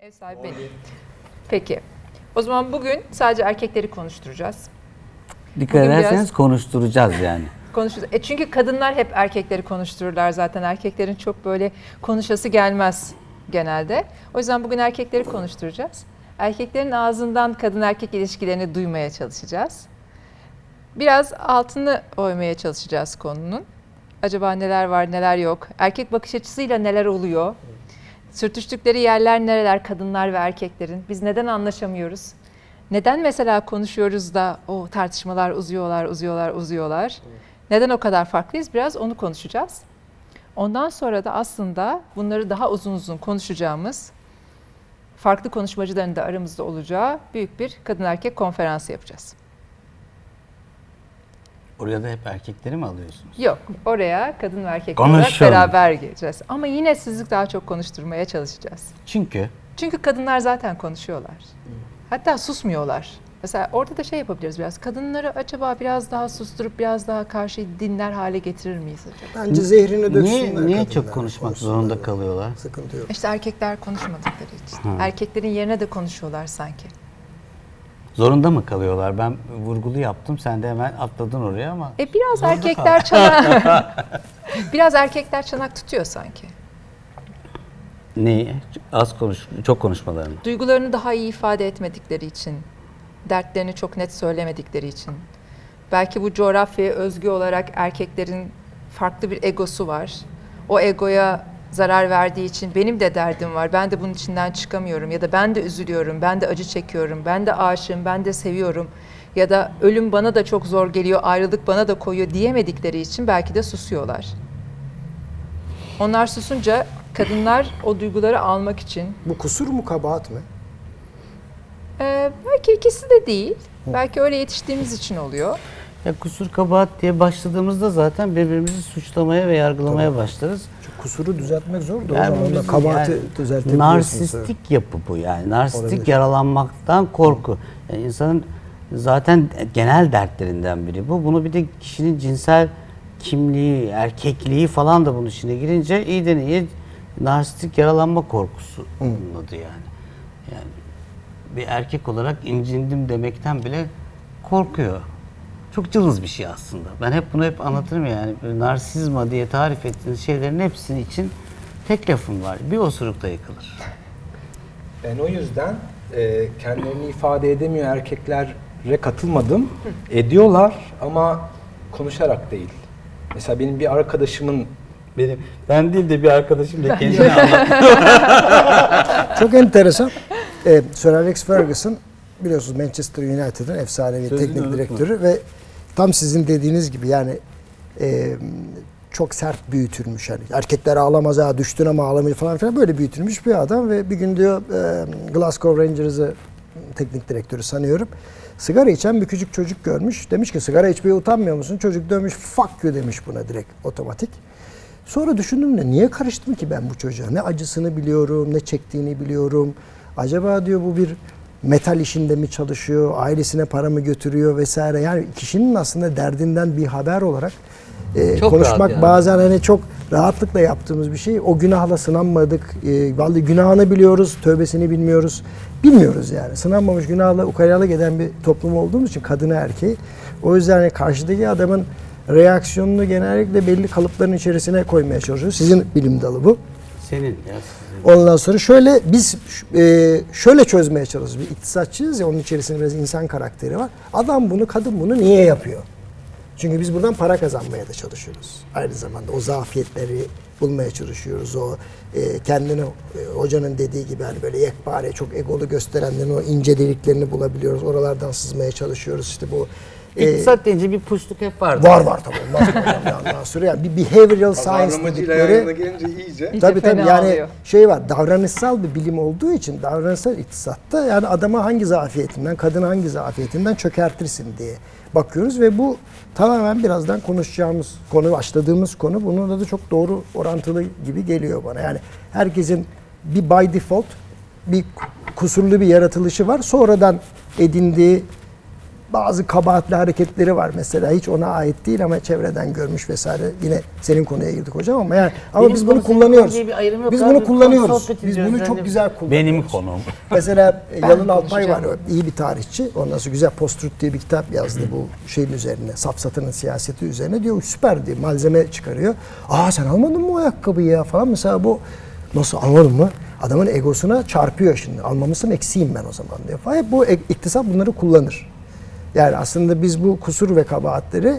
Ev sahibi benim. Peki. O zaman bugün sadece erkekleri konuşturacağız. Dikkat Bugün ederseniz biraz- konuşturacağız yani. Konuşacağız. E çünkü kadınlar hep erkekleri konuştururlar zaten. Erkeklerin çok böyle konuşası gelmez genelde. O yüzden bugün erkekleri konuşturacağız. Erkeklerin ağzından kadın erkek ilişkilerini duymaya çalışacağız. Biraz altını oymaya çalışacağız konunun. Acaba neler var neler yok. Erkek bakış açısıyla neler oluyor. Sürtüştükleri yerler nereler kadınlar ve erkeklerin. Biz neden anlaşamıyoruz? Neden mesela konuşuyoruz da o tartışmalar uzuyorlar, uzuyorlar, uzuyorlar? Neden o kadar farklıyız? Biraz onu konuşacağız. Ondan sonra da aslında bunları daha uzun uzun konuşacağımız, farklı konuşmacıların da aramızda olacağı büyük bir kadın erkek konferansı yapacağız. Oraya da hep erkekleri mi alıyorsunuz? Yok, oraya kadın ve erkek olarak beraber gireceğiz. Ama yine sizi daha çok konuşturmaya çalışacağız. Çünkü Çünkü kadınlar zaten konuşuyorlar. Hatta susmuyorlar. Mesela orada da şey yapabiliriz biraz. Kadınları acaba biraz daha susturup biraz daha karşı dinler hale getirir miyiz acaba? Bence zehrini döksünler niye, niye kadınlar, çok konuşmak konuşsunlar. zorunda kalıyorlar? Sıkıntı yok. İşte erkekler konuşmadıkları için. Erkeklerin yerine de konuşuyorlar sanki. Zorunda mı kalıyorlar? Ben vurgulu yaptım, sen de hemen atladın oraya ama E biraz erkekler çanak biraz erkekler çanak tutuyor sanki. neyi? Az konuş, çok konuşmalarını. Duygularını daha iyi ifade etmedikleri için, dertlerini çok net söylemedikleri için. Belki bu coğrafyaya özgü olarak erkeklerin farklı bir egosu var. O egoya zarar verdiği için benim de derdim var. Ben de bunun içinden çıkamıyorum ya da ben de üzülüyorum, ben de acı çekiyorum, ben de aşığım, ben de seviyorum ya da ölüm bana da çok zor geliyor, ayrılık bana da koyuyor diyemedikleri için belki de susuyorlar. Onlar susunca kadınlar o duyguları almak için Bu kusur mu kabahat mı? Ee, belki ikisi de değil. Belki öyle yetiştiğimiz için oluyor. Ya kusur kabahat diye başladığımızda zaten birbirimizi suçlamaya ve yargılamaya başlarız. Çünkü kusuru düzeltmek zor da Yani o zaman kabahati yani düzeltebiliyorsun. Narsistik yapı bu yani. Narsistik Olabilir. yaralanmaktan korku. Yani insanın zaten genel dertlerinden biri bu. Bunu bir de kişinin cinsel kimliği, erkekliği falan da bunun içine girince iyiden iyi narsistik yaralanma korkusu adı yani. Yani bir erkek olarak incindim demekten bile korkuyor. Çok cılız bir şey aslında. Ben hep bunu hep anlatırım yani. Böyle narsizma diye tarif ettiğiniz şeylerin hepsinin için tek lafım var. Bir osurukta yıkılır. Ben o yüzden e, kendilerini ifade edemiyor erkeklere katılmadım. Ediyorlar ama konuşarak değil. Mesela benim bir arkadaşımın Benim ben değil de bir arkadaşım da kendine anlat. Çok enteresan. Ee, Sir Alex Ferguson biliyorsunuz Manchester United'ın efsanevi Sözünü teknik unutma. direktörü ve tam sizin dediğiniz gibi yani e, çok sert büyütülmüş yani erkekler ağlamaz ha düştün ama ağlamayı falan filan böyle büyütülmüş bir adam ve bir gün diyor e, Glasgow Rangers'ı teknik direktörü sanıyorum. Sigara içen bir küçük çocuk görmüş. Demiş ki sigara içmeye utanmıyor musun? Çocuk dönmüş fuck you demiş buna direkt otomatik. Sonra düşündüm de niye karıştım ki ben bu çocuğa? Ne acısını biliyorum, ne çektiğini biliyorum. Acaba diyor bu bir metal işinde mi çalışıyor, ailesine para mı götürüyor vesaire. Yani kişinin aslında derdinden bir haber olarak e, Çok konuşmak yani. bazen hani çok rahatlıkla yaptığımız bir şey. O günahla sınanmadık. E, vallahi günahını biliyoruz, tövbesini bilmiyoruz. Bilmiyoruz yani. Sınanmamış günahla ukalalık giden bir toplum olduğumuz için kadını erkeği. O yüzden hani karşıdaki adamın reaksiyonunu genellikle belli kalıpların içerisine koymaya çalışıyoruz. Sizin bilim dalı bu. Senin ya sizin. Ondan sonra şöyle biz e, şöyle çözmeye çalışıyoruz. Bir iktisatçıyız ya onun içerisinde biraz insan karakteri var. Adam bunu, kadın bunu niye yapıyor? Çünkü biz buradan para kazanmaya da çalışıyoruz. Aynı zamanda o zafiyetleri bulmaya çalışıyoruz. O e, kendini e, hocanın dediği gibi hani böyle yekpare çok egolu gösterenlerin o ince deliklerini bulabiliyoruz. Oralardan sızmaya çalışıyoruz. İşte bu İktisat deyince bir puşluk hep vardı. var var tabii Ondan sonra yani bir behavioral science pazarlamacıyla yan yana dedikleri gelince iyice İyice Tabii tabii fena yani oluyor. şey var davranışsal bir bilim olduğu için davranışsal iktisatta yani adama hangi zafiyetinden, kadına hangi zafiyetinden çökertirsin diye bakıyoruz ve bu tamamen birazdan konuşacağımız konu, başladığımız konu bununla da çok doğru orantılı gibi geliyor bana. Yani herkesin bir by default bir kusurlu bir yaratılışı var. Sonradan edindiği bazı kabahatli hareketleri var mesela hiç ona ait değil ama çevreden görmüş vesaire. Yine senin konuya girdik hocam ama yani ama Benim biz bunu kullanıyoruz. konu diye bir ayrım yok Biz abi. bunu kullanıyoruz. Biz bunu yani. çok güzel kullanıyoruz. Benim konum. Mesela e, Yalın Alpay var, iyi bir tarihçi. Ondan sonra güzel Post-Truth diye bir kitap yazdı bu şeyin üzerine, safsatının siyaseti üzerine. Diyor süper diye malzeme çıkarıyor. Aa sen almadın mı o ayakkabıyı ya falan. Mesela bu nasıl almadın mı? Adamın egosuna çarpıyor şimdi. Almamışsın eksiğim ben o zaman diyor falan. Hep bu e- iktisat bunları kullanır. Yani aslında biz bu kusur ve kabahatleri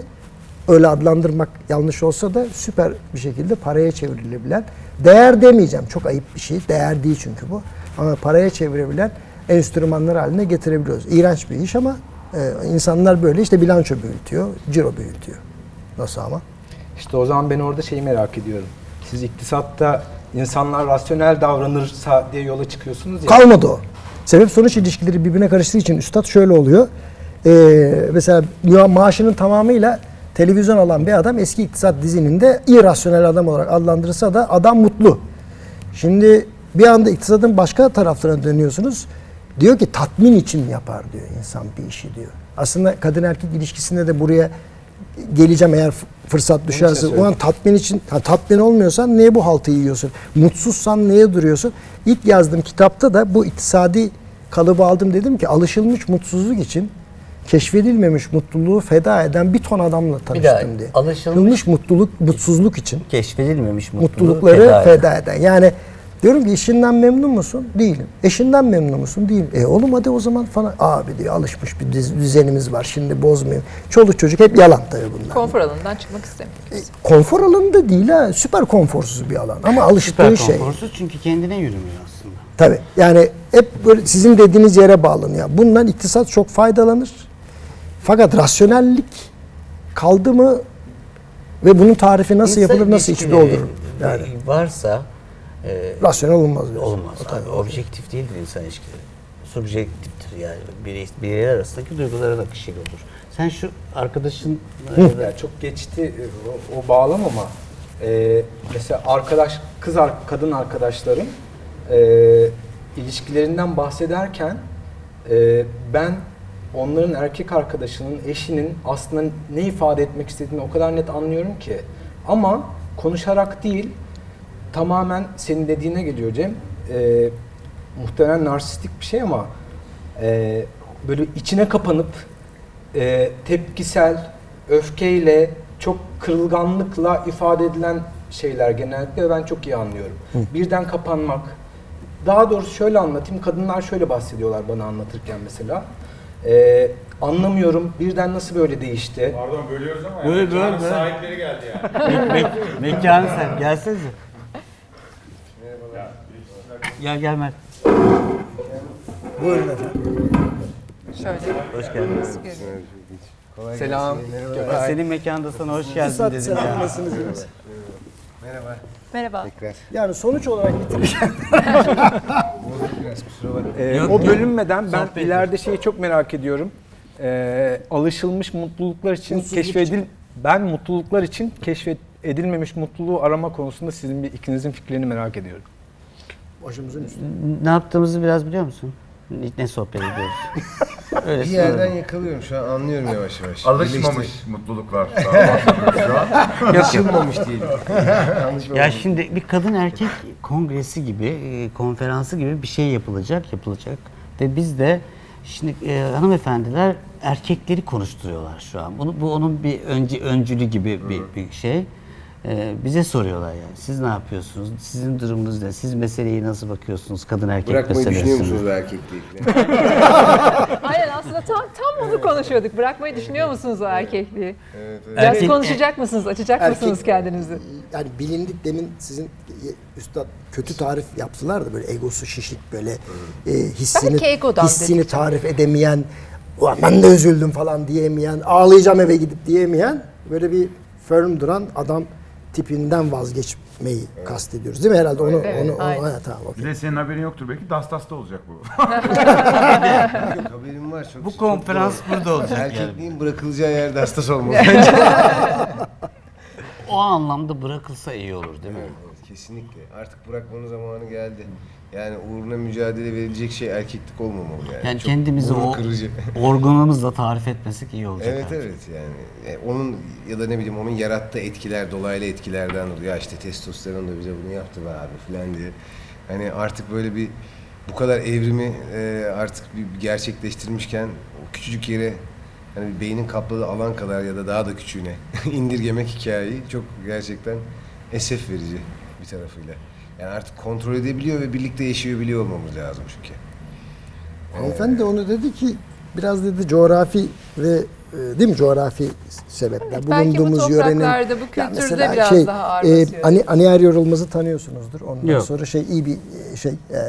öyle adlandırmak yanlış olsa da süper bir şekilde paraya çevrilebilen, değer demeyeceğim çok ayıp bir şey, değer değil çünkü bu. Ama paraya çevirebilen enstrümanlar haline getirebiliyoruz. İğrenç bir iş ama e, insanlar böyle işte bilanço büyütüyor, ciro büyütüyor. Nasıl ama? İşte o zaman ben orada şeyi merak ediyorum. Siz iktisatta insanlar rasyonel davranırsa diye yola çıkıyorsunuz ya. Kalmadı o. Sebep sonuç ilişkileri birbirine karıştığı için üstad şöyle oluyor. Ee, mesela maaşının tamamıyla televizyon alan bir adam eski iktisat dizininde irrasyonel adam olarak adlandırılsa da adam mutlu. Şimdi bir anda iktisadın başka taraflarına dönüyorsunuz. Diyor ki tatmin için yapar diyor insan bir işi diyor. Aslında kadın erkek ilişkisinde de buraya geleceğim eğer fırsat düşerse. O an tatmin için, ha, tatmin olmuyorsan niye bu haltı yiyorsun? Mutsuzsan niye duruyorsun? İlk yazdığım kitapta da bu iktisadi kalıbı aldım dedim ki alışılmış mutsuzluk için keşfedilmemiş mutluluğu feda eden bir ton adamla tanıştım daha, diye. alışılmış- mutluluk, mutsuzluk için Keşfedilmemiş mutluluğu mutlulukları feda feda, eden. Yani diyorum ki işinden memnun musun? Değilim. Eşinden memnun musun? Değilim. E oğlum hadi o zaman falan. Abi diyor alışmış bir düz- düzenimiz var şimdi bozmayayım. Çoluk çocuk hep yalan tabii bunlar. Konfor alanından çıkmak istemiyoruz. E, konfor alanı da değil ha. Süper konforsuz bir alan. Ama alıştığı Süper şey. konforsuz çünkü kendine yürümüyor aslında. Tabii. Yani hep böyle sizin dediğiniz yere bağlanıyor. Bundan iktisat çok faydalanır. Fakat rasyonellik kaldı mı ve bunun tarifi nasıl İnsan yapılır, nasıl içi doldurur? Yani varsa e, rasyonel olmaz diyorsun. olmaz. Abi, objektif değildir insan ilişkileri. Subjektiftir yani. Birey, bireyler arasındaki duyguların akışıyla olur. Sen şu arkadaşın Ya çok geçti e, o, o bağlam ama e, mesela arkadaş kız kadın arkadaşlarım e, ilişkilerinden bahsederken e, ben onların erkek arkadaşının eşinin aslında ne ifade etmek istediğini o kadar net anlıyorum ki ama konuşarak değil tamamen senin dediğine geliyor Cem. E, muhtemelen narsistik bir şey ama e, böyle içine kapanıp e, tepkisel, öfkeyle, çok kırılganlıkla ifade edilen şeyler genellikle ben çok iyi anlıyorum. Birden kapanmak. Daha doğrusu şöyle anlatayım. Kadınlar şöyle bahsediyorlar bana anlatırken mesela. E, anlamıyorum. Birden nasıl böyle değişti? Pardon bölüyoruz ama Böyle, yani böyle, mekanın böyle. sahipleri geldi yani. mekanı sen gelsenize. Gel gel Mert. Buyurun efendim. Şöyle. Hoş geldin. Selam. Senin mekanda sana hoş geldin İktisat dedim selam ya. nasılsınız? Merhaba. Yani sonuç olarak bitirirken Ee, Yok, o yok. bölünmeden ben Sohbet ileride şeyi çok merak ediyorum. Ee, alışılmış mutluluklar için Mutsuzluk keşfedil için. ben mutluluklar için keşfedilmemiş mutluluğu arama konusunda sizin bir ikinizin fikirlerini merak ediyorum. başımızın üstünde. Ne yaptığımızı biraz biliyor musun? Ne, sohbet ediyoruz? Öyle Bir yerden soralım. yakalıyorum şu an anlıyorum yavaş yavaş. Alışmamış Birleştir- mutluluklar. Şu an. Alışılmamış diyelim. Ya şimdi bir kadın erkek kongresi gibi, e, konferansı gibi bir şey yapılacak, yapılacak. Ve biz de şimdi e, hanımefendiler erkekleri konuşturuyorlar şu an. Bunu bu onun bir önce öncülü gibi bir, bir şey. E, bize soruyorlar yani. Siz ne yapıyorsunuz? Sizin durumunuz ne? Siz meseleye nasıl bakıyorsunuz kadın erkek Bırakmayı düşünüyor meselesine? musunuz erkekliği? Aynen aslında tam tam onu konuşuyorduk. Bırakmayı düşünüyor musunuz o erkekliği? Evet, evet. Biraz Erkek- konuşacak mısınız? Açacak Erkek- mısınız kendinizi? Yani bilindik demin sizin üstad kötü tarif yaptılar da böyle egosu şişik böyle e, hissini egodan hissini dedik tarif edemeyen Ulan ben de üzüldüm falan diyemeyen ağlayacağım eve gidip diyemeyen böyle bir firm duran adam tipinden vazgeçmeyi kastediyoruz değil mi herhalde onu Evet, onu, onu aynen. tamam okey. Bir de senin haberin yoktur belki. Dastas'ta olacak bu. Yok haberim var çok. Bu çok konferans doğru. burada olacak yani. Erkekliğin bırakılacağı yerde hastas olmalı. O anlamda bırakılsa iyi olur değil mi? Kesinlikle. Artık bırakmanın zamanı geldi. Yani uğruna mücadele verilecek şey erkeklik olmamalı yani. Yani Çok kendimizi gurur o kırıcı. organımızla tarif etmesek iyi olacak. Evet evet yani. E, onun ya da ne bileyim onun yarattığı etkiler dolaylı etkilerden dolayı ya işte testosteron da bize bunu yaptı be abi falan diye. Hani artık böyle bir bu kadar evrimi e, artık bir, gerçekleştirmişken o küçücük yere hani beynin kapladığı alan kadar ya da daha da küçüğüne indirgemek hikayeyi çok gerçekten esef verici bir tarafıyla. Yani artık kontrol edebiliyor ve birlikte yaşıyor biliyor olmamız lazım çünkü. Hanımefendi de onu dedi ki biraz dedi coğrafi ve e, değil mi coğrafi sebepler. Evet, belki bu topraklarda, bu Ya kültürde mesela biraz daha ağır e. Ani, Anier Yorulmaz'ı tanıyorsunuzdur. Ondan Yok. sonra şey iyi bir e, şey e,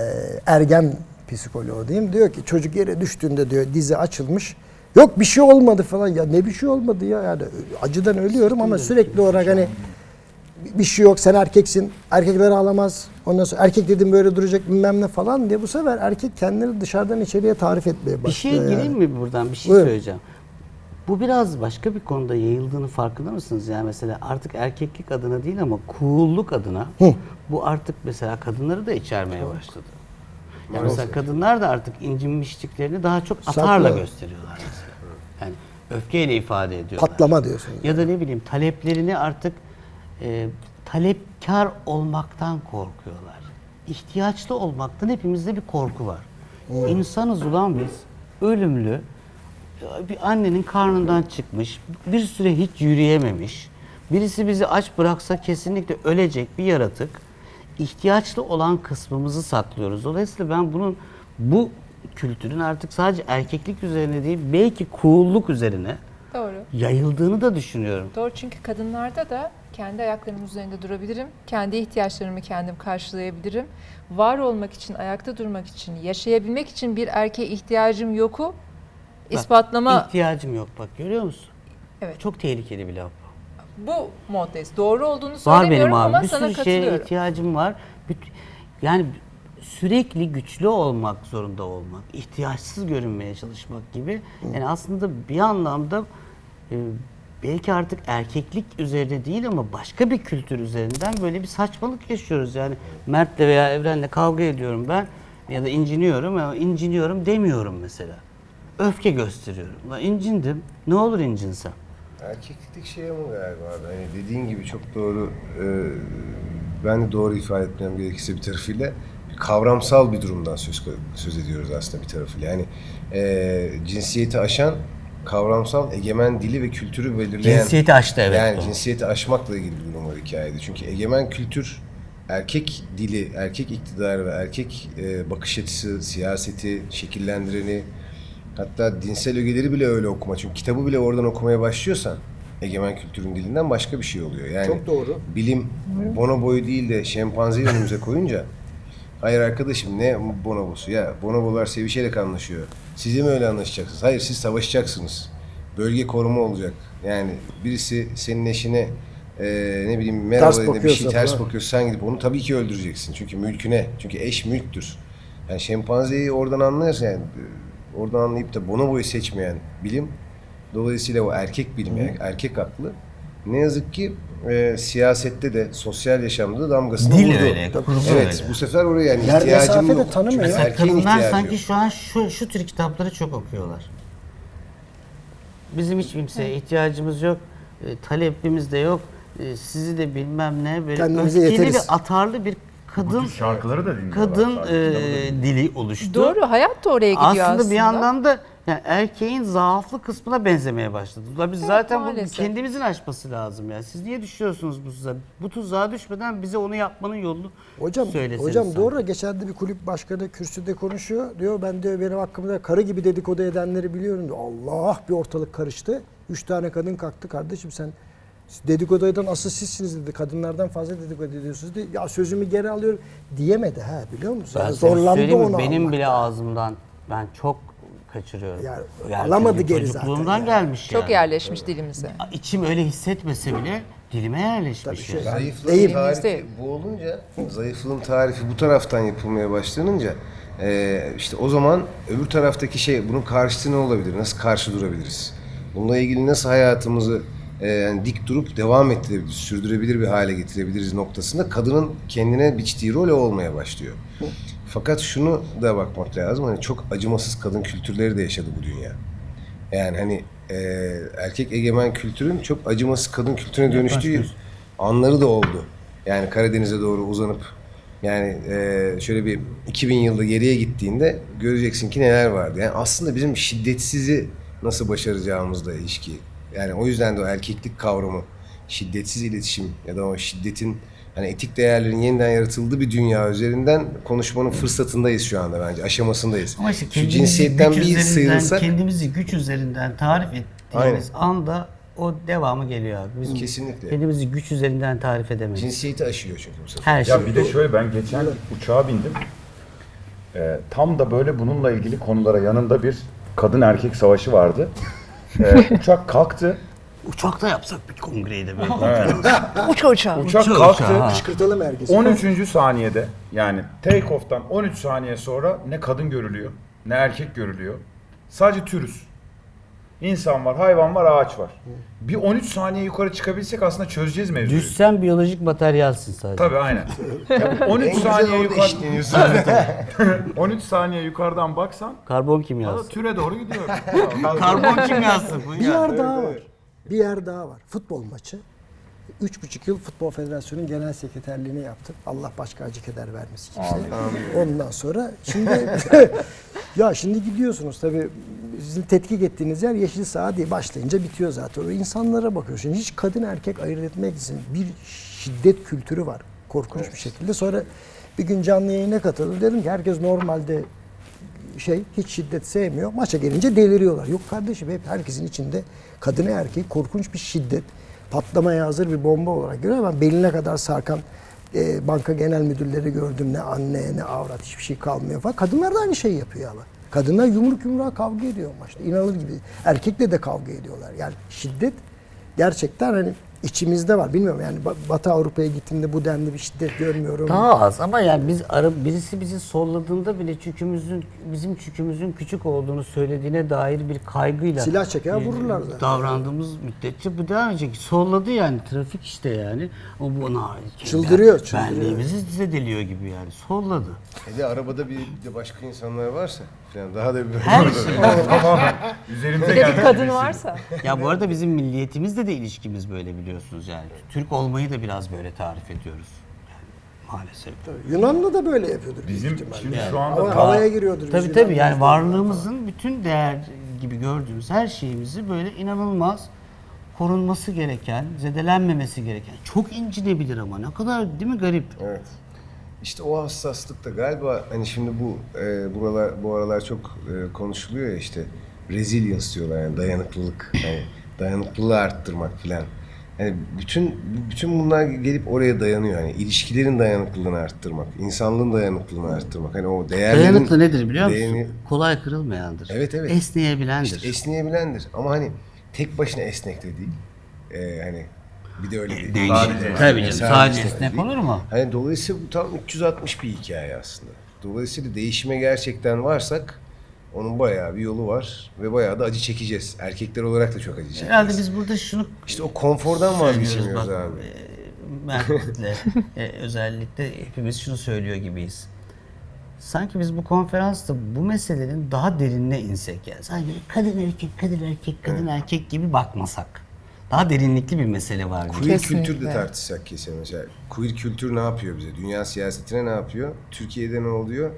ergen psikoloğu diyeyim. Diyor ki çocuk yere düştüğünde diyor dizi açılmış. Yok bir şey olmadı falan. Ya ne bir şey olmadı ya yani acıdan ölüyorum ama sürekli olarak hani bir şey yok sen erkeksin erkekler ağlamaz ondan sonra erkek dedim böyle duracak bilmem ne falan diye bu sefer erkek kendini dışarıdan içeriye tarif etmeye başlıyor. Bir şey yani. gireyim mi buradan? Bir şey Buyurun. söyleyeceğim. Bu biraz başka bir konuda yayıldığını farkında mısınız? Yani mesela artık erkeklik adına değil ama cool'luk adına bu artık mesela kadınları da içermeye başladı. Yani mesela kadınlar da artık incinmişliklerini daha çok atarla Saklı. gösteriyorlar mesela. Yani öfkeyle ifade ediyorlar. Patlama diyorsun. Ya da ne bileyim taleplerini artık e, talepkar olmaktan korkuyorlar. İhtiyaçlı olmaktan hepimizde bir korku var. İnsanız ulan biz. Ölümlü. Bir annenin karnından çıkmış. Bir süre hiç yürüyememiş. Birisi bizi aç bıraksa kesinlikle ölecek bir yaratık. İhtiyaçlı olan kısmımızı saklıyoruz. Dolayısıyla ben bunun bu kültürün artık sadece erkeklik üzerine değil belki cool'luk üzerine Doğru. yayıldığını da düşünüyorum. Doğru çünkü kadınlarda da kendi ayaklarımın üzerinde durabilirim. Kendi ihtiyaçlarımı kendim karşılayabilirim. Var olmak için, ayakta durmak için, yaşayabilmek için bir erkeğe ihtiyacım yoku Bak, ispatlama ihtiyacım yok bak görüyor musun? Evet. Çok tehlikeli bir laf. bu. bu moddayız. Doğru olduğunu Var söylemiyorum benim abi. ama Bir sana sürü şeye katılıyorum. ihtiyacım var. Büt- Yani sürekli güçlü olmak zorunda olmak, ihtiyaçsız görünmeye çalışmak gibi. Yani aslında bir anlamda e, belki artık erkeklik üzerine değil ama başka bir kültür üzerinden böyle bir saçmalık yaşıyoruz. Yani Mert'le veya Evren'le kavga ediyorum ben ya da inciniyorum ama inciniyorum demiyorum mesela. Öfke gösteriyorum. Lan incindim. Ne olur incinsem. Erkeklik şey ama galiba abi. Hani dediğin gibi çok doğru. e, ben de doğru ifade etmem gerekirse bir tarafıyla kavramsal bir durumdan söz söz ediyoruz aslında bir tarafıyla. Yani e, cinsiyeti aşan kavramsal egemen dili ve kültürü belirleyen Cinsiyeti aştı evet. yani bu. cinsiyeti aşmakla ilgili bir durum var hikayede. Çünkü egemen kültür erkek dili, erkek iktidarı ve erkek e, bakış açısı, siyaseti şekillendireni hatta dinsel ögeleri bile öyle okuma. Çünkü kitabı bile oradan okumaya başlıyorsan egemen kültürün dilinden başka bir şey oluyor. Yani Çok doğru. bilim bonoboyu değil de şempanzeyi önümüze koyunca hayır arkadaşım ne bonobosu ya bonobolar sevişerek anlaşıyor. Siz mi öyle anlaşacaksınız? Hayır siz savaşacaksınız. Bölge koruma olacak. Yani birisi senin eşine eee, ne bileyim merhaba dedi bir şey ters falan. bakıyorsa sen gidip onu tabii ki öldüreceksin. Çünkü mülküne. Çünkü eş mülktür. Yani şempanzeyi oradan anlarsa yani e, oradan anlayıp da bonoboyu seçmeyen bilim dolayısıyla o erkek bilimi, erkek aklı ne yazık ki e, siyasette de sosyal yaşamda da damgasını Dil vurdu. öyle, kurgu Evet öyle. bu sefer oraya yani Yer ihtiyacım mesafe de yok. tanımıyor. Çünkü Mesela erkeğin Kadınlar ihtiyacı sanki yok. şu an şu, şu tür kitapları çok okuyorlar. Bizim hiç kimseye ihtiyacımız yok. e, talepimiz de yok. e, sizi de bilmem ne böyle Kendimize öfkeli yeteriz. ve atarlı bir Bu kadın tür şarkıları da dinliyorlar. kadın e, kitabı da dinliyorlar. dili oluştu. Doğru, hayat da oraya gidiyor aslında. aslında, bir yandan da yani erkeğin zaaflı kısmına benzemeye başladı. Ulan Biz zaten bunu maalesef. kendimizin aşması lazım ya. Siz niye düşüyorsunuz bu tuzağa? Bu tuzağa düşmeden bize onu yapmanın yolunu Hocam, söyleseniz hocam sanki. doğru. Geçen de bir kulüp başkanı kürsüde konuşuyor. Diyor ben diyor benim hakkımda karı gibi dedikodu edenleri biliyorum diyor. Allah bir ortalık karıştı. Üç tane kadın kalktı. Kardeşim sen dedikodu eden asıl sizsiniz dedi. Kadınlardan fazla dedikodu ediyorsunuz dedi. Ya sözümü geri alıyorum diyemedi ha biliyor musun? Ben Yani sana zorlandı onu Benim almakta. bile ağzımdan ben çok kaçırıyorum. Yani alamadı çünkü geri zaten Çocukluğumdan yani. gelmiş Çok yani. yerleşmiş dilimize. İçim öyle hissetmese bile dilime yerleşmiş. Tabii şey- yani. Zayıflığın Değil. tarifi bu olunca, zayıflığın tarifi bu taraftan yapılmaya başlanınca eee, işte o zaman öbür taraftaki şey bunun karşıtı ne olabilir? Nasıl karşı durabiliriz? Bununla ilgili nasıl hayatımızı e, yani dik durup devam ettirebilir, sürdürebilir bir hale getirebiliriz noktasında kadının kendine biçtiği rol o olmaya başlıyor. Fakat şunu da bakmak lazım. Hani çok acımasız kadın kültürleri de yaşadı bu dünya. Yani hani e, erkek egemen kültürün çok acımasız kadın kültürüne dönüştüğü anları da oldu. Yani Karadeniz'e doğru uzanıp yani e, şöyle bir 2000 yılda geriye gittiğinde göreceksin ki neler vardı. Yani aslında bizim şiddetsizi nasıl başaracağımızla ilişki. Yani o yüzden de o erkeklik kavramı, şiddetsiz iletişim ya da o şiddetin hani etik değerlerin yeniden yaratıldığı bir dünya üzerinden konuşmanın fırsatındayız şu anda bence. Aşamasındayız. Ama işte şu kendimizi cinsiyetten güç bir üzerinden, sıyrılsak kendimizi güç üzerinden tarif ettiğimiz anda o devamı geliyor abi. Biz Kesinlikle. kendimizi güç üzerinden tarif edemeyiz. cinsiyeti aşıyor çünkü bu sefer. Her şey. Ya bir de şöyle ben geçen uçağa bindim. Ee, tam da böyle bununla ilgili konulara yanında bir kadın erkek savaşı vardı. Ee, uçak kalktı. Uçakta yapsak bir kongreyi de böyle. Uça uça. Uçak Uçağı kalktı. uçağı. Kışkırtalım herkesi. 13. saniyede yani take off'tan 13 saniye sonra ne kadın görülüyor ne erkek görülüyor. Sadece türüz. İnsan var, hayvan var, ağaç var. Bir 13 saniye yukarı çıkabilsek aslında çözeceğiz mevzuyu. Düşsen biyolojik materyalsin sadece. Tabii aynen. Yani 13 En güzel saniye orada yukarı eşitleniyorsun. 13 saniye yukarıdan baksan Karbon kimyası. türe doğru gidiyor. Karbon kimyası bu Bir yer daha var. Bir yer daha var. Futbol maçı. Üç buçuk yıl Futbol Federasyonu'nun genel sekreterliğini yaptım. Allah başka acı keder vermesin kimseye. Ondan sonra şimdi ya şimdi gidiyorsunuz tabii sizin tetkik ettiğiniz yer yeşil saha değil. Başlayınca bitiyor zaten. O insanlara bakıyorsun. Hiç kadın erkek ayırt etmek için bir şiddet kültürü var. Korkunç bir şekilde. Sonra bir gün canlı yayına katıldım. Dedim ki herkes normalde şey hiç şiddet sevmiyor. Maça gelince deliriyorlar. Yok kardeşim hep herkesin içinde kadını erkeği korkunç bir şiddet patlamaya hazır bir bomba olarak görüyor. Ben beline kadar sarkan e, banka genel müdürleri gördüm. Ne anne ne avrat hiçbir şey kalmıyor falan. Kadınlar da aynı şeyi yapıyor ama. Kadınlar yumruk yumruğa kavga ediyor maçta. İnanılır gibi. Erkekle de kavga ediyorlar. Yani şiddet gerçekten hani içimizde var. Bilmiyorum yani Ba- Batı Avrupa'ya gittiğimde bu denli bir şiddet görmüyorum. Daha az ama yani biz birisi bizi solladığında bile çükümüzün bizim çükümüzün küçük olduğunu söylediğine dair bir kaygıyla Silah çeker e, vururlar zaten. Davrandığımız müddetçe bu devam edecek. Solladı yani trafik işte yani. O buna Çıldırıyor, çıldırıyor. Benliğimizi zedeliyor gibi yani. Solladı. Hele arabada bir de başka insanlar varsa falan daha da bir Her şey. Tamamen üzerimize Bir de kadın varsa. ya bu arada bizim milliyetimizle de ilişkimiz böyle biliyorsunuz yani. Türk olmayı da biraz böyle tarif ediyoruz. Yani maalesef. Yunanlı da böyle yapıyordur. büyük Bizim ihtimalle. şimdi Yani. şu anda Hava- havaya giriyordur. Tabii tabii yani falan. varlığımızın bütün değer gibi gördüğümüz her şeyimizi böyle inanılmaz korunması gereken, zedelenmemesi gereken. Çok incinebilir ama ne kadar değil mi garip? Evet. İşte o hassaslık da galiba hani şimdi bu e, buralar bu aralar çok e, konuşuluyor ya işte resilience diyorlar yani dayanıklılık. Yani dayanıklılığı arttırmak filan. Yani bütün bütün bunlar gelip oraya dayanıyor. Yani ilişkilerin dayanıklılığını arttırmak, insanlığın dayanıklılığını arttırmak. Hani o değerlerin Dayanıklı nedir biliyor musun? değerini- Kolay kırılmayandır. Evet, evet. Esneyebilendir. İşte esneyebilendir. Ama hani tek başına esnek de değil. E, hani bir de öyle değil. Değişik. Sadece- Tabii canım. Sadece Sadece esnek değil. olur mu? Hani dolayısıyla bu tam 360 bir hikaye aslında. Dolayısıyla değişime gerçekten varsak onun bayağı bir yolu var ve bayağı da acı çekeceğiz. Erkekler olarak da çok acı çekeceğiz. Herhalde biz burada şunu İşte o konfordan vazgeçemiyoruz bak. abi. e, Mert'le e, özellikle hepimiz şunu söylüyor gibiyiz. Sanki biz bu konferansta bu meselenin daha derinine insek yani. Sanki kadın erkek, kadın erkek, kadın erkek gibi bakmasak. Daha derinlikli bir mesele var. Queer Kesinlikle. kültür de tartışsak kesin mesela. Queer kültür ne yapıyor bize? Dünya siyasetine ne yapıyor? Türkiye'de ne oluyor?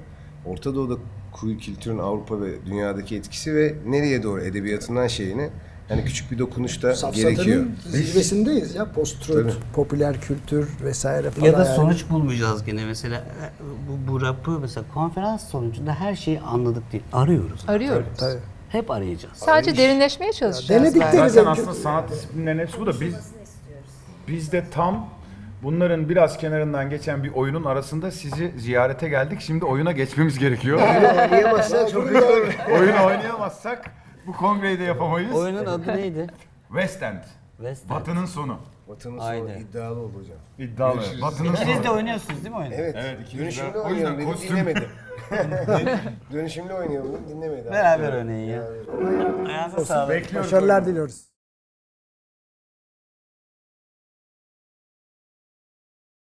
Orta Doğu'da queer kültürün Avrupa ve dünyadaki etkisi ve nereye doğru edebiyatından şeyini hani küçük bir dokunuş da gerekiyor. Safsata'nın zirvesindeyiz ya. Post-truth, popüler kültür vesaire falan. Ya da yani. sonuç bulmayacağız gene mesela e, bu, bu rapı mesela konferans sonucunda her şeyi anladık değil. Arıyoruz. Arıyoruz. Tabii. Hep arayacağız. Sadece derinleşmeye çalışacağız. denedik belki. de- Zaten aslında sanat disiplinlerinin hepsi bu da biz biz de tam bunların biraz kenarından geçen bir oyunun arasında sizi ziyarete geldik. Şimdi oyuna geçmemiz gerekiyor. Oynayamazsan çok kötü olur. Oyunu oynayamazsak bu kongreyi de yapamayız. Oyunun adı neydi? West End. West End. Batı'nın sonu. Aynen. sonu iddialı oldu hocam. İddialı. Görüşürüz. Batı'nın sonu. Siz de oynuyorsunuz değil mi oyunu? Evet. Evet, ikimiz Dönüşümlü o yüzden dedim kostüm- dinlemedi. Dönüşümlü oynayalım dedim dinlemedi. abi. Beraber oynayın ya. Ayağınıza sağlık. Bekliyoruz. Başarılar diliyoruz.